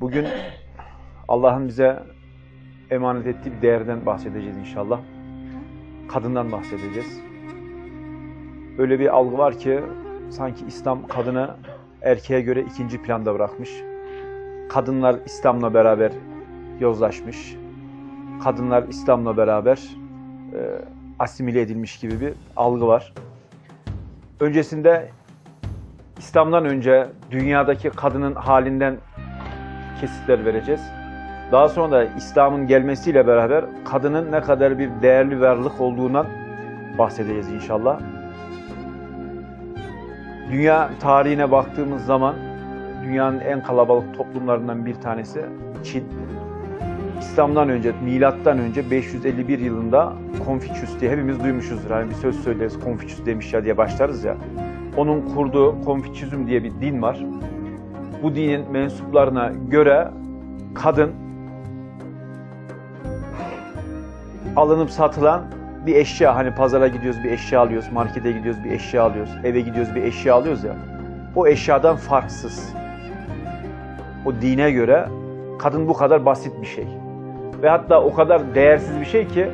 Bugün Allah'ın bize emanet ettiği bir değerden bahsedeceğiz inşallah. Kadından bahsedeceğiz. Öyle bir algı var ki sanki İslam kadını erkeğe göre ikinci planda bırakmış. Kadınlar İslam'la beraber yozlaşmış. Kadınlar İslam'la beraber e, asimile edilmiş gibi bir algı var. Öncesinde İslam'dan önce dünyadaki kadının halinden kesitler vereceğiz. Daha sonra da İslam'ın gelmesiyle beraber kadının ne kadar bir değerli varlık olduğundan bahsedeceğiz inşallah. Dünya tarihine baktığımız zaman dünyanın en kalabalık toplumlarından bir tanesi Çin. İslam'dan önce, milattan önce 551 yılında Konfüçyüs diye hepimiz duymuşuzdur. Hani bir söz söyleriz Konfüçyüs demiş ya diye başlarız ya. Onun kurduğu Konfüçyüzm diye bir din var. Bu dinin mensuplarına göre kadın alınıp satılan bir eşya. Hani pazara gidiyoruz bir eşya alıyoruz, markete gidiyoruz bir eşya alıyoruz, eve gidiyoruz bir eşya alıyoruz ya. O eşyadan farksız. O dine göre kadın bu kadar basit bir şey. Ve hatta o kadar değersiz bir şey ki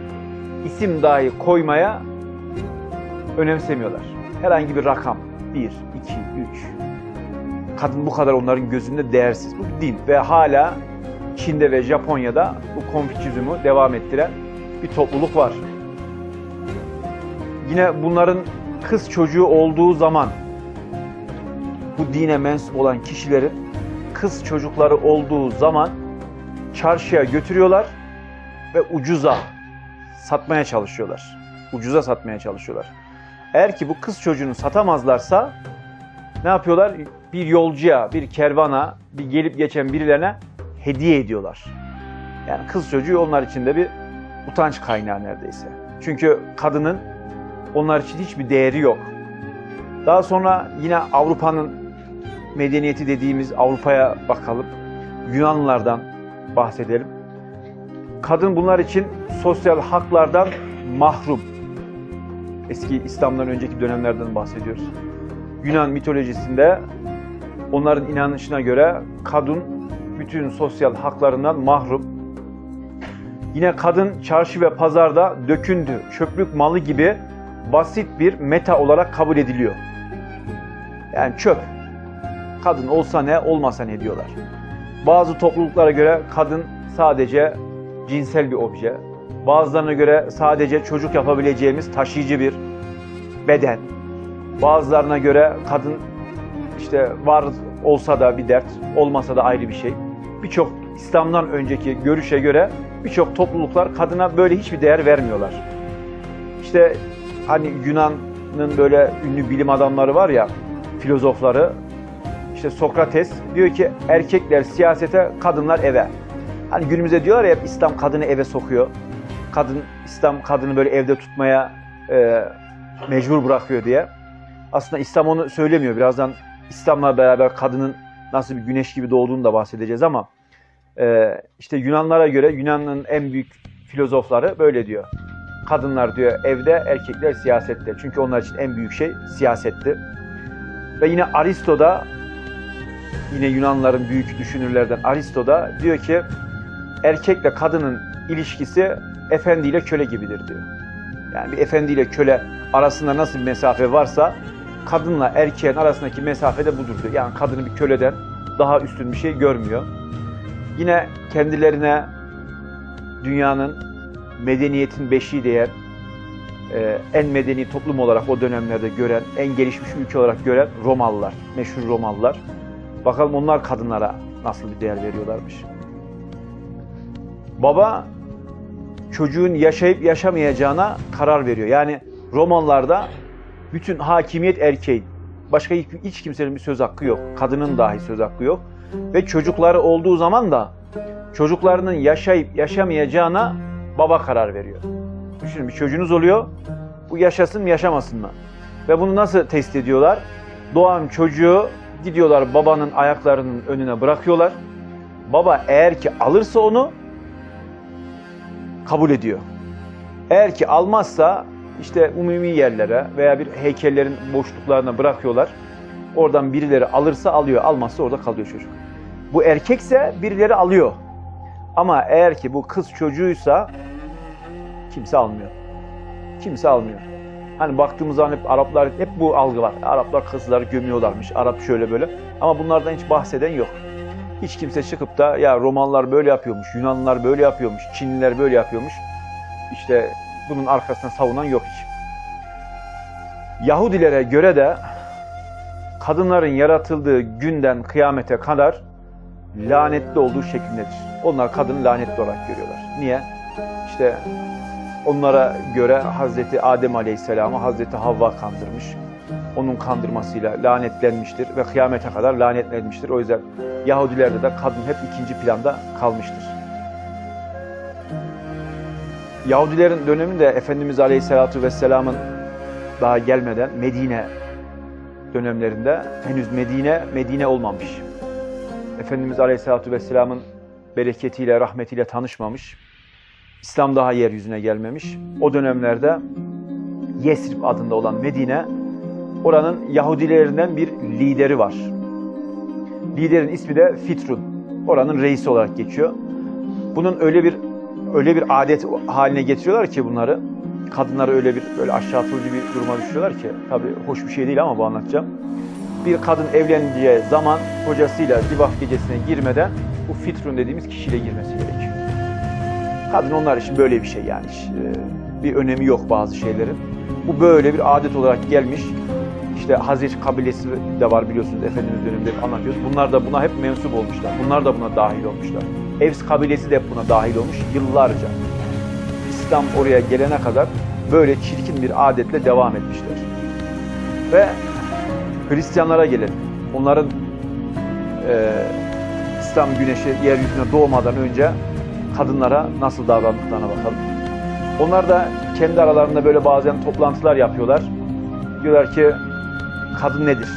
isim dahi koymaya önemsemiyorlar. Herhangi bir rakam. 1, 2, 3. Kadın bu kadar onların gözünde değersiz. Bu din ve hala Çin'de ve Japonya'da bu konfüçyüzmü devam ettiren bir topluluk var. Yine bunların kız çocuğu olduğu zaman bu dine mensup olan kişilerin kız çocukları olduğu zaman çarşıya götürüyorlar ve ucuza satmaya çalışıyorlar. Ucuza satmaya çalışıyorlar. Eğer ki bu kız çocuğunu satamazlarsa ne yapıyorlar? Bir yolcuya, bir kervana, bir gelip geçen birilerine hediye ediyorlar. Yani kız çocuğu onlar için de bir utanç kaynağı neredeyse. Çünkü kadının onlar için hiçbir değeri yok. Daha sonra yine Avrupa'nın medeniyeti dediğimiz Avrupa'ya bakalım. Yunanlılardan bahsedelim. Kadın bunlar için sosyal haklardan mahrum. Eski İslam'dan önceki dönemlerden bahsediyoruz. Yunan mitolojisinde onların inanışına göre kadın bütün sosyal haklarından mahrum. Yine kadın çarşı ve pazarda dökündü, çöplük malı gibi basit bir meta olarak kabul ediliyor. Yani çöp. Kadın olsa ne, olmasa ne diyorlar. Bazı topluluklara göre kadın sadece cinsel bir obje. Bazılarına göre sadece çocuk yapabileceğimiz taşıyıcı bir beden. Bazılarına göre kadın işte var olsa da bir dert, olmasa da ayrı bir şey. Birçok İslam'dan önceki görüşe göre birçok topluluklar kadına böyle hiçbir değer vermiyorlar. İşte hani Yunan'ın böyle ünlü bilim adamları var ya, filozofları, işte Sokrates diyor ki erkekler siyasete, kadınlar eve. Hani günümüzde diyorlar ya İslam kadını eve sokuyor. Kadın İslam kadını böyle evde tutmaya e, mecbur bırakıyor diye. Aslında İslam onu söylemiyor. Birazdan İslam'la beraber kadının nasıl bir güneş gibi doğduğunu da bahsedeceğiz ama e, işte Yunanlara göre Yunan'ın en büyük filozofları böyle diyor. Kadınlar diyor evde, erkekler siyasette. Çünkü onlar için en büyük şey siyasetti. Ve yine Aristo da yine Yunanların büyük düşünürlerden Aristo da diyor ki erkekle kadının ilişkisi efendi ile köle gibidir diyor. Yani bir efendi ile köle arasında nasıl bir mesafe varsa kadınla erkeğin arasındaki mesafe de budur diyor. Yani kadını bir köleden daha üstün bir şey görmüyor. Yine kendilerine dünyanın medeniyetin beşiği değer, e, en medeni toplum olarak o dönemlerde gören, en gelişmiş ülke olarak gören Romalılar, meşhur Romalılar. Bakalım onlar kadınlara nasıl bir değer veriyorlarmış. Baba çocuğun yaşayıp yaşamayacağına karar veriyor. Yani Romalılarda bütün hakimiyet erkeğin. Başka hiç, kimsenin bir söz hakkı yok. Kadının dahi söz hakkı yok. Ve çocukları olduğu zaman da çocuklarının yaşayıp yaşamayacağına baba karar veriyor. Düşünün bir çocuğunuz oluyor. Bu yaşasın mı yaşamasın mı? Ve bunu nasıl test ediyorlar? Doğan çocuğu gidiyorlar babanın ayaklarının önüne bırakıyorlar. Baba eğer ki alırsa onu kabul ediyor. Eğer ki almazsa işte umumi yerlere veya bir heykellerin boşluklarına bırakıyorlar. Oradan birileri alırsa alıyor, almazsa orada kalıyor çocuk. Bu erkekse birileri alıyor. Ama eğer ki bu kız çocuğuysa kimse almıyor. Kimse almıyor. Hani baktığımız zaman hep Araplar hep bu algı var. Araplar kızları gömüyorlarmış. Arap şöyle böyle. Ama bunlardan hiç bahseden yok. Hiç kimse çıkıp da ya Romanlar böyle yapıyormuş, Yunanlılar böyle yapıyormuş, Çinliler böyle yapıyormuş. İşte bunun arkasına savunan yok hiç. Yahudilere göre de kadınların yaratıldığı günden kıyamete kadar lanetli olduğu şeklindedir. Onlar kadını lanetli olarak görüyorlar. Niye? İşte onlara göre Hazreti Adem Aleyhisselam'ı Hazreti Havva kandırmış. Onun kandırmasıyla lanetlenmiştir ve kıyamete kadar lanetlenmiştir. O yüzden Yahudilerde de kadın hep ikinci planda kalmıştır. Yahudilerin döneminde Efendimiz Aleyhisselatü Vesselam'ın daha gelmeden Medine dönemlerinde henüz Medine Medine olmamış. Efendimiz Aleyhisselatü Vesselam'ın bereketiyle, rahmetiyle tanışmamış. İslam daha yeryüzüne gelmemiş. O dönemlerde Yesrib adında olan Medine, oranın Yahudilerinden bir lideri var. Liderin ismi de Fitrun. Oranın reisi olarak geçiyor. Bunun öyle bir öyle bir adet haline getiriyorlar ki bunları. Kadınları öyle bir böyle aşağıtıcı bir duruma düşürüyorlar ki tabii hoş bir şey değil ama bu anlatacağım. Bir kadın evleneceği zaman kocasıyla zibah gecesine girmeden bu fitrun dediğimiz kişiyle girmesi gerekiyor. Kadın onlar için böyle bir şey yani. E, bir önemi yok bazı şeylerin. Bu böyle bir adet olarak gelmiş. İşte Hazreç kabilesi de var biliyorsunuz Efendimiz döneminde anlatıyoruz. Bunlar da buna hep mensup olmuşlar. Bunlar da buna dahil olmuşlar. Evs kabilesi de buna dahil olmuş yıllarca. İslam oraya gelene kadar böyle çirkin bir adetle devam etmişler. Ve Hristiyanlara gelelim. Onların e, İslam güneşi yeryüzüne doğmadan önce kadınlara nasıl davrandıklarına bakalım. Onlar da kendi aralarında böyle bazen toplantılar yapıyorlar. Diyorlar ki kadın nedir?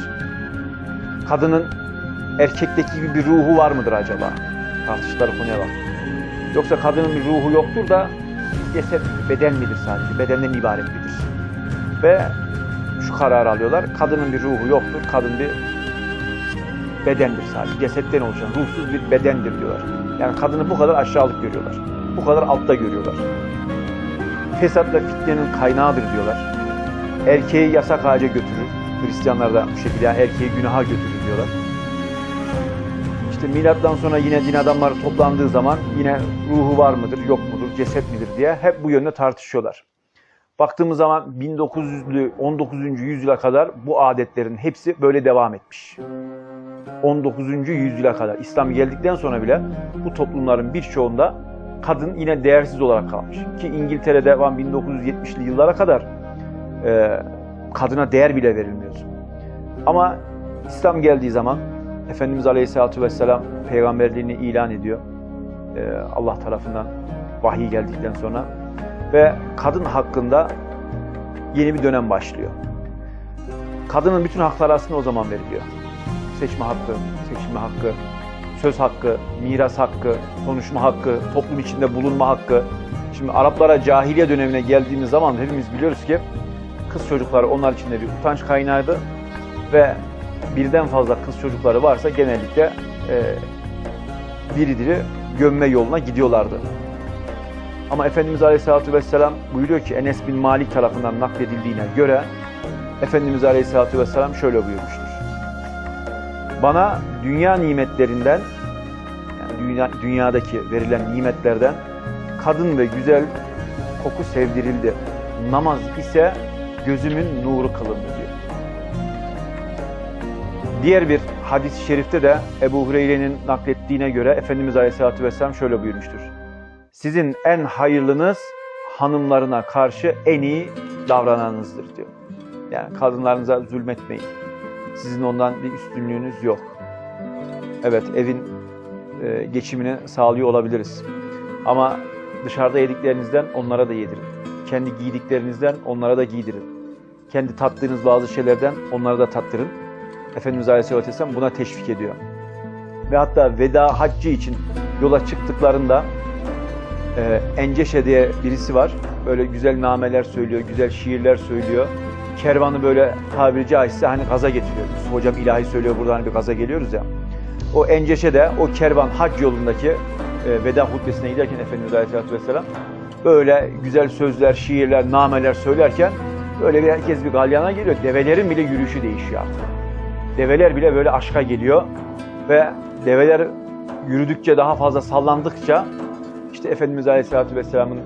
Kadının erkekteki gibi bir ruhu var mıdır acaba? Tartıştıkları konuya bak. Yoksa kadının bir ruhu yoktur da ceset beden midir sadece? Bedenden ibaret midir? Ve şu kararı alıyorlar. Kadının bir ruhu yoktur. Kadın bir bedendir sadece. Cesetten oluşan ruhsuz bir bedendir diyorlar. Yani kadını bu kadar aşağılık görüyorlar. Bu kadar altta görüyorlar. Fesat ve fitnenin kaynağıdır diyorlar. Erkeği yasak ağaca götürür. Hristiyanlar da bu şekilde erkeği günaha götürür diyorlar. İşte milattan sonra yine din adamları toplandığı zaman yine ruhu var mıdır, yok mudur, ceset midir diye hep bu yönde tartışıyorlar. Baktığımız zaman 1900'lü 19. yüzyıla kadar bu adetlerin hepsi böyle devam etmiş. 19. yüzyıla kadar İslam geldikten sonra bile bu toplumların birçoğunda kadın yine değersiz olarak kalmış. Ki İngiltere'de 1970'li yıllara kadar e, kadına değer bile verilmiyordu. Ama İslam geldiği zaman Efendimiz Aleyhisselatü Vesselam peygamberliğini ilan ediyor. E, Allah tarafından vahiy geldikten sonra ve kadın hakkında yeni bir dönem başlıyor. Kadının bütün hakları aslında o zaman veriliyor. Seçme hakkı, seçilme hakkı, söz hakkı, miras hakkı, konuşma hakkı, toplum içinde bulunma hakkı. Şimdi Araplara cahiliye dönemine geldiğimiz zaman hepimiz biliyoruz ki kız çocukları onlar için de bir utanç kaynağıydı ve birden fazla kız çocukları varsa genellikle e, diri diri gömme yoluna gidiyorlardı. Ama Efendimiz Aleyhisselatü Vesselam buyuruyor ki Enes bin Malik tarafından nakledildiğine göre Efendimiz Aleyhisselatü Vesselam şöyle buyurmuştur. Bana dünya nimetlerinden yani dünya, dünyadaki verilen nimetlerden kadın ve güzel koku sevdirildi. Namaz ise gözümün nuru kılındı. Diğer bir hadis-i şerifte de Ebu Hureyre'nin naklettiğine göre Efendimiz Aleyhisselatü Vesselam şöyle buyurmuştur. Sizin en hayırlınız hanımlarına karşı en iyi davrananınızdır diyor. Yani kadınlarınıza zulmetmeyin. Sizin ondan bir üstünlüğünüz yok. Evet evin e, geçimini sağlıyor olabiliriz. Ama dışarıda yediklerinizden onlara da yedirin. Kendi giydiklerinizden onlara da giydirin. Kendi tattığınız bazı şeylerden onlara da tattırın. Efendimiz Aleyhisselatü Vesselam buna teşvik ediyor. Ve hatta veda haccı için yola çıktıklarında e, Enceşe diye birisi var. Böyle güzel nameler söylüyor, güzel şiirler söylüyor. Kervanı böyle tabiri caizse hani gaza getiriyor. Hocam ilahi söylüyor burada hani bir gaza geliyoruz ya. O Enceşe'de o kervan hac yolundaki e, veda hutbesine giderken Efendimiz Aleyhisselatü Vesselam böyle güzel sözler, şiirler, nameler söylerken böyle bir herkes bir galyana geliyor. Develerin bile yürüyüşü değişiyor artık. Develer bile böyle aşka geliyor ve develer yürüdükçe daha fazla sallandıkça işte Efendimiz Aleyhisselatü Vesselam'ın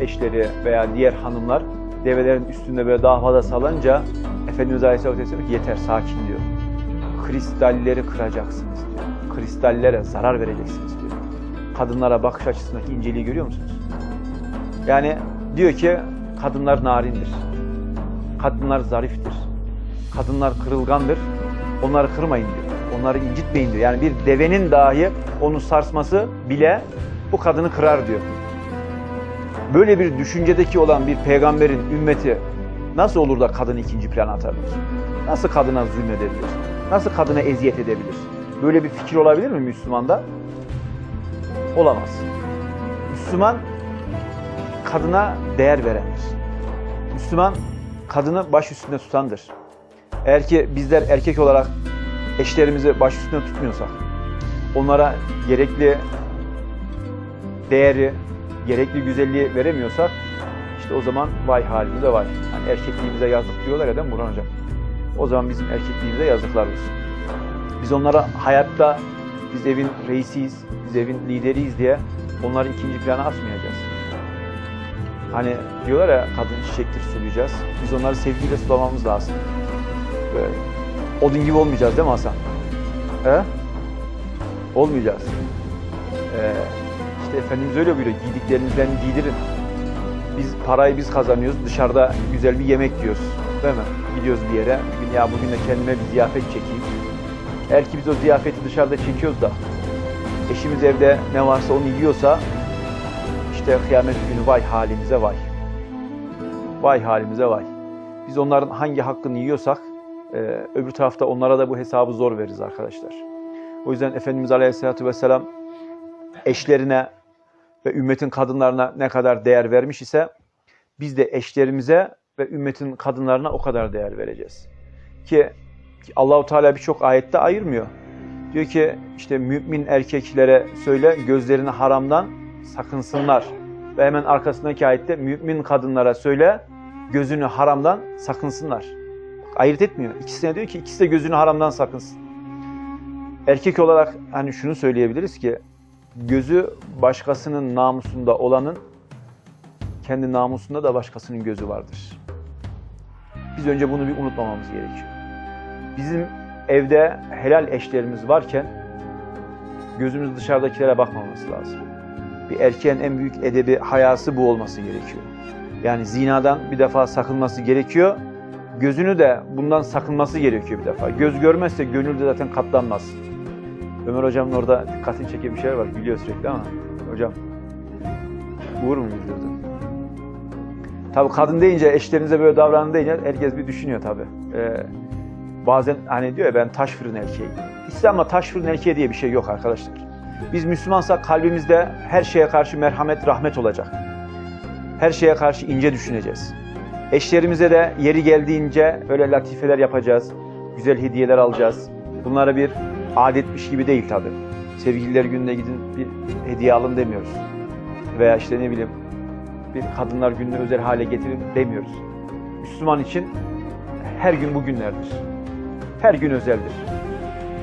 eşleri veya diğer hanımlar develerin üstünde böyle daha fazla sallanınca Efendimiz Aleyhisselatü Vesselam yeter sakin diyor. Kristalleri kıracaksınız diyor. Kristallere zarar vereceksiniz diyor. Kadınlara bakış açısındaki inceliği görüyor musunuz? Yani diyor ki kadınlar narindir. Kadınlar zariftir. Kadınlar kırılgandır. Onları kırmayın diyor. Onları incitmeyin diyor. Yani bir devenin dahi onu sarsması bile bu kadını kırar diyor. Böyle bir düşüncedeki olan bir peygamberin ümmeti nasıl olur da kadını ikinci plana atabilir? Nasıl kadına zulmedebilir? Nasıl kadına eziyet edebilir? Böyle bir fikir olabilir mi Müslümanda? Olamaz. Müslüman kadına değer verendir. Müslüman kadını baş üstünde tutandır. Eğer ki bizler erkek olarak eşlerimizi baş üstünde tutmuyorsak, onlara gerekli değeri, gerekli güzelliği veremiyorsak, işte o zaman vay halimize vay. Hani erkekliğimize yazık diyorlar ya değil mi Burhan Hocam? O zaman bizim erkekliğimize yazıklar olsun. Biz onlara hayatta biz evin reisiyiz, biz evin lideriyiz diye onları ikinci plana atmayacağız. Hani diyorlar ya kadın çiçektir sulayacağız. Biz onları sevgiyle sulamamız lazım. Böyle odun gibi olmayacağız değil mi Hasan? He? Olmayacağız. Ee, işte Efendimiz öyle buyuruyor. Giydiklerinizden giydirin. Biz parayı biz kazanıyoruz. Dışarıda güzel bir yemek yiyoruz. Değil mi? Gidiyoruz bir yere. Bir gün ya bugün de kendime bir ziyafet çekeyim. Eğer ki biz o ziyafeti dışarıda çekiyoruz da eşimiz evde ne varsa onu yiyorsa işte kıyamet günü vay halimize vay. Vay halimize vay. Biz onların hangi hakkını yiyorsak e, öbür tarafta onlara da bu hesabı zor veririz arkadaşlar. O yüzden Efendimiz Aleyhisselatü Vesselam eşlerine ve ümmetin kadınlarına ne kadar değer vermiş ise biz de eşlerimize ve ümmetin kadınlarına o kadar değer vereceğiz. Ki Allahu Teala birçok ayette ayırmıyor. Diyor ki işte mümin erkeklere söyle gözlerini haramdan sakınsınlar. Ve hemen arkasındaki ayette mümin kadınlara söyle gözünü haramdan sakınsınlar. Ayırt etmiyor. İkisine diyor ki ikisi de gözünü haramdan sakınsın. Erkek olarak hani şunu söyleyebiliriz ki gözü başkasının namusunda olanın kendi namusunda da başkasının gözü vardır. Biz önce bunu bir unutmamamız gerekiyor. Bizim evde helal eşlerimiz varken gözümüz dışarıdakilere bakmaması lazım. Bir erkeğin en büyük edebi, hayası bu olması gerekiyor. Yani zinadan bir defa sakınması gerekiyor. Gözünü de bundan sakınması gerekiyor bir defa. Göz görmezse gönül de zaten katlanmaz. Ömer hocamın orada dikkatini çeken bir şey var. Gülüyor sürekli ama. Hocam. Uğur mu güldürdü? Tabii kadın deyince, eşlerinize böyle davranın deyince herkes bir düşünüyor tabii. Ee, bazen hani diyor ya ben taş fırın erkeğiyim. İslam'da taş fırın erkeği diye bir şey yok arkadaşlar. Biz Müslümansak kalbimizde her şeye karşı merhamet, rahmet olacak. Her şeye karşı ince düşüneceğiz. Eşlerimize de yeri geldiğince böyle latifeler yapacağız. Güzel hediyeler alacağız. Bunlara bir adetmiş gibi değil tabi. Sevgililer gününe gidin bir hediye alın demiyoruz. Veya işte ne bileyim bir kadınlar gününü özel hale getirin demiyoruz. Müslüman için her gün bu günlerdir. Her gün özeldir.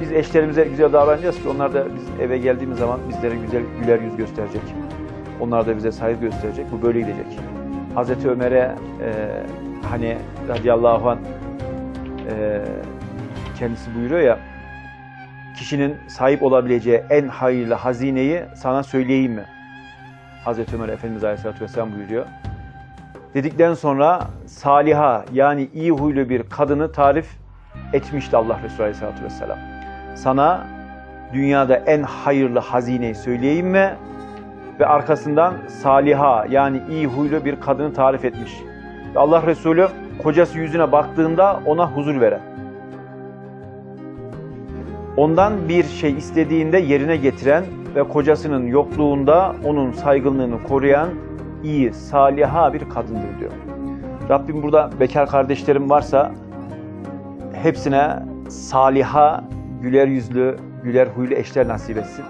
Biz eşlerimize güzel davranacağız ki onlar da biz eve geldiğimiz zaman bizlere güzel güler yüz gösterecek. Onlar da bize saygı gösterecek. Bu böyle gidecek. Hazreti Ömer'e e, hani radıyallahu anh e, kendisi buyuruyor ya kişinin sahip olabileceği en hayırlı hazineyi sana söyleyeyim mi? Hazreti Ömer Efendimiz Aleyhisselatü Vesselam buyuruyor. Dedikten sonra saliha yani iyi huylu bir kadını tarif etmişti Allah Resulü Aleyhisselatü Vesselam. Sana dünyada en hayırlı hazineyi söyleyeyim mi? Ve arkasından saliha yani iyi huylu bir kadını tarif etmiş. Allah Resulü kocası yüzüne baktığında ona huzur veren. Ondan bir şey istediğinde yerine getiren ve kocasının yokluğunda onun saygınlığını koruyan iyi, saliha bir kadındır diyor. Rabbim burada bekar kardeşlerim varsa hepsine saliha, güler yüzlü, güler huylu eşler nasip etsin.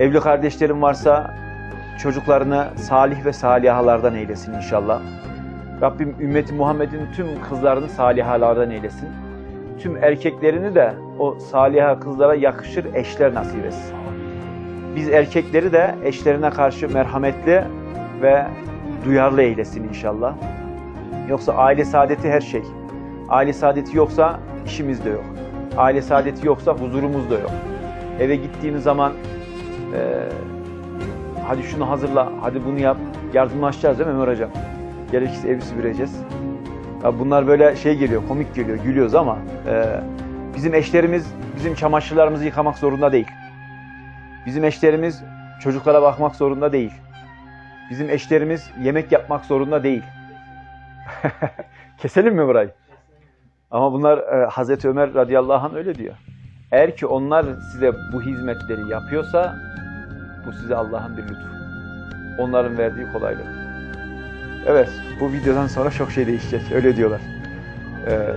Evli kardeşlerim varsa çocuklarını salih ve salihalardan eylesin inşallah. Rabbim ümmeti Muhammed'in tüm kızlarını salihalardan eylesin. Tüm erkeklerini de o saliha kızlara yakışır eşler nasip etsin. Biz erkekleri de eşlerine karşı merhametli ve duyarlı eylesin inşallah. Yoksa aile saadeti her şey. Aile saadeti yoksa işimiz de yok. Aile saadeti yoksa huzurumuz da yok. Eve gittiğimiz zaman eee, hadi şunu hazırla, hadi bunu yap. Yardımlaşacağız değil mi Ömer Hocam? Gerekirse evi süpüreceğiz. Ya bunlar böyle şey geliyor, komik geliyor, gülüyoruz ama eee, bizim eşlerimiz bizim çamaşırlarımızı yıkamak zorunda değil. Bizim eşlerimiz çocuklara bakmak zorunda değil. Bizim eşlerimiz yemek yapmak zorunda değil. Keselim mi burayı? Ama bunlar e, Hazreti Ömer radıyallahu anh öyle diyor. Eğer ki onlar size bu hizmetleri yapıyorsa bu size Allah'ın bir lütfu. Onların verdiği kolaylık. Evet, bu videodan sonra çok şey değişecek. Öyle diyorlar. Ee,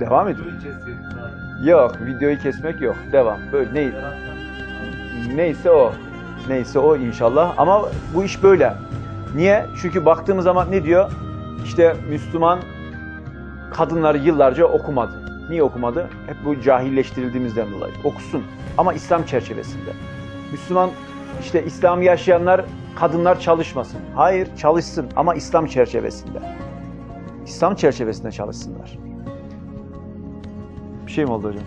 devam edin. Yok, videoyu kesmek yok. Devam. Böyle ne, neyse o. Neyse o inşallah. Ama bu iş böyle. Niye? Çünkü baktığımız zaman ne diyor? İşte Müslüman kadınları yıllarca okumadı. Niye okumadı? Hep bu cahilleştirildiğimizden dolayı. Okusun ama İslam çerçevesinde. Müslüman işte İslam yaşayanlar kadınlar çalışmasın. Hayır çalışsın ama İslam çerçevesinde. İslam çerçevesinde çalışsınlar. Bir şey mi oldu hocam?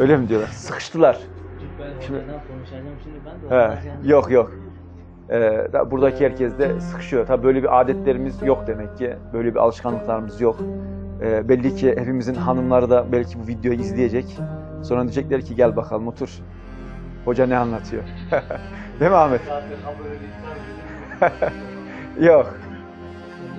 Öyle mi diyorlar? Sıkıştılar. Şimdi- şimdi ben de He, yok yok. Ee, da- buradaki herkes de sıkışıyor. Tabii böyle bir adetlerimiz yok demek ki. Böyle bir alışkanlıklarımız yok. Ee, belli ki hepimizin hanımları da belki bu videoyu izleyecek. Sonra diyecekler ki gel bakalım otur. Hoca ne anlatıyor? Değil mi Ahmet? Yok.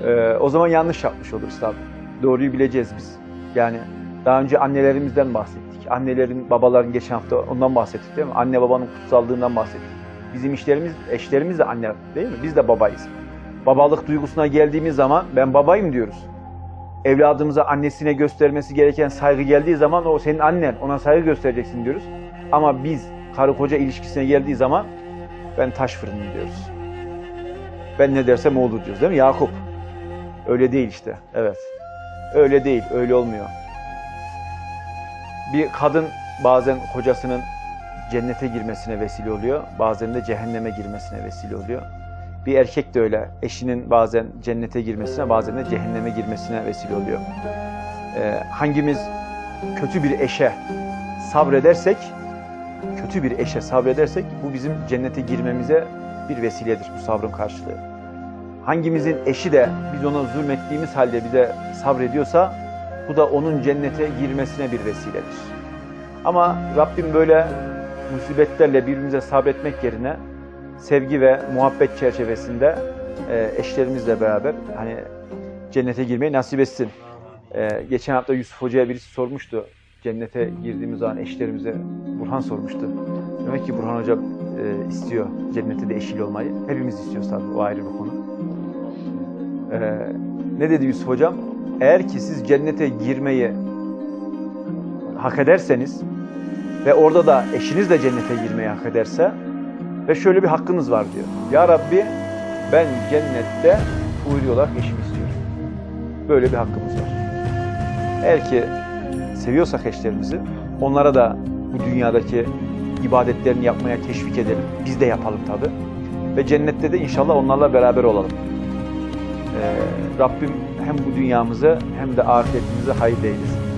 Ee, o zaman yanlış yapmış oluruz tabii. Doğruyu bileceğiz biz. Yani daha önce annelerimizden bahsettik. Annelerin, babaların geçen hafta ondan bahsettik değil mi? Anne babanın kutsallığından bahsettik. Bizim işlerimiz, eşlerimiz de anne değil mi? Biz de babayız. Babalık duygusuna geldiğimiz zaman ben babayım diyoruz. Evladımıza annesine göstermesi gereken saygı geldiği zaman o senin annen, ona saygı göstereceksin diyoruz. Ama biz karı koca ilişkisine geldiği zaman ben taş fırınım diyoruz. Ben ne dersem o olur diyoruz değil mi Yakup? Öyle değil işte. Evet. Öyle değil. Öyle olmuyor. Bir kadın bazen kocasının cennete girmesine vesile oluyor. Bazen de cehenneme girmesine vesile oluyor. Bir erkek de öyle. Eşinin bazen cennete girmesine bazen de cehenneme girmesine vesile oluyor. Ee, hangimiz kötü bir eşe sabredersek, kötü bir eşe sabredersek bu bizim cennete girmemize bir vesiledir bu sabrın karşılığı. Hangimizin eşi de biz ona zulmettiğimiz halde bize sabrediyorsa bu da onun cennete girmesine bir vesiledir. Ama Rabbim böyle musibetlerle birbirimize sabretmek yerine sevgi ve muhabbet çerçevesinde e, eşlerimizle beraber hani cennete girmeyi nasip etsin. E, geçen hafta Yusuf Hoca'ya birisi sormuştu. Cennete girdiğimiz zaman eşlerimize Burhan sormuştu. Demek ki Burhan Hoca e, istiyor cennete de eşiyle olmayı. Hepimiz istiyoruz tabii o ayrı bir konu. E, ne dedi Yusuf Hocam? Eğer ki siz cennete girmeyi hak ederseniz ve orada da eşiniz de cennete girmeyi hak ederse ve şöyle bir hakkınız var diyor. Ya Rabbi ben cennette huri olarak eşimi istiyorum. Böyle bir hakkımız var. Eğer ki seviyorsak eşlerimizi onlara da bu dünyadaki ibadetlerini yapmaya teşvik edelim. Biz de yapalım tabi. Ve cennette de inşallah onlarla beraber olalım. Ee, Rabbim hem bu dünyamızı hem de ahiretimizi hayırlı eylesin.